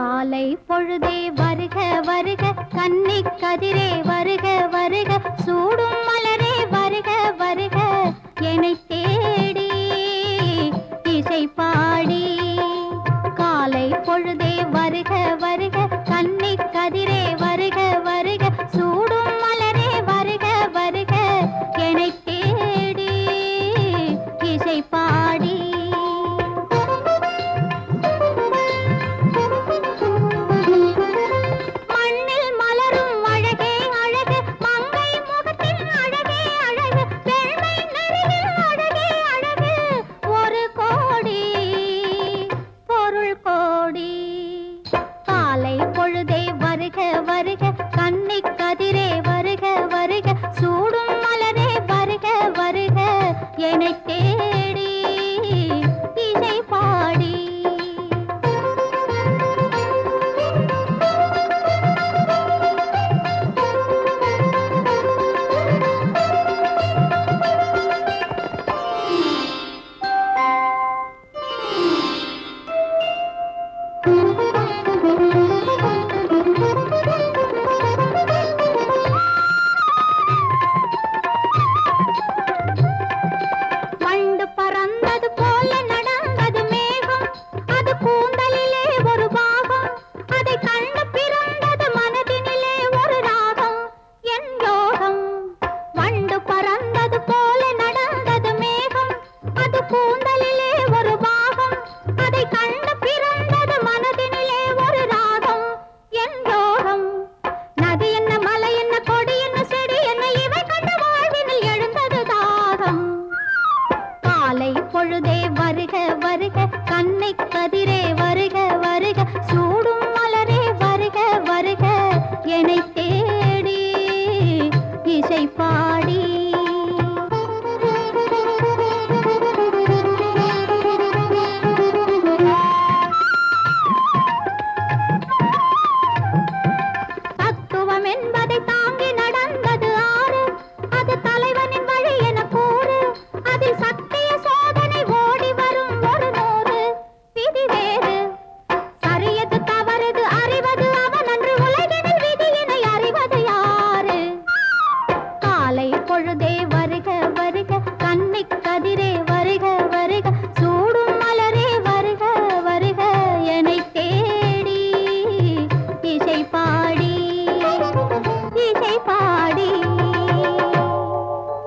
காலை பொழுதே வருக வருக கன்னி கதிரே வருக வருக சூடும் மலரே வருக வருக. என்னை தேடி இசை பாடி காலை பொழுதே வருக வருக கன்னி கதிரே வருக வருக சூடும் மலரே வருக வருக. என்னை எனத்தே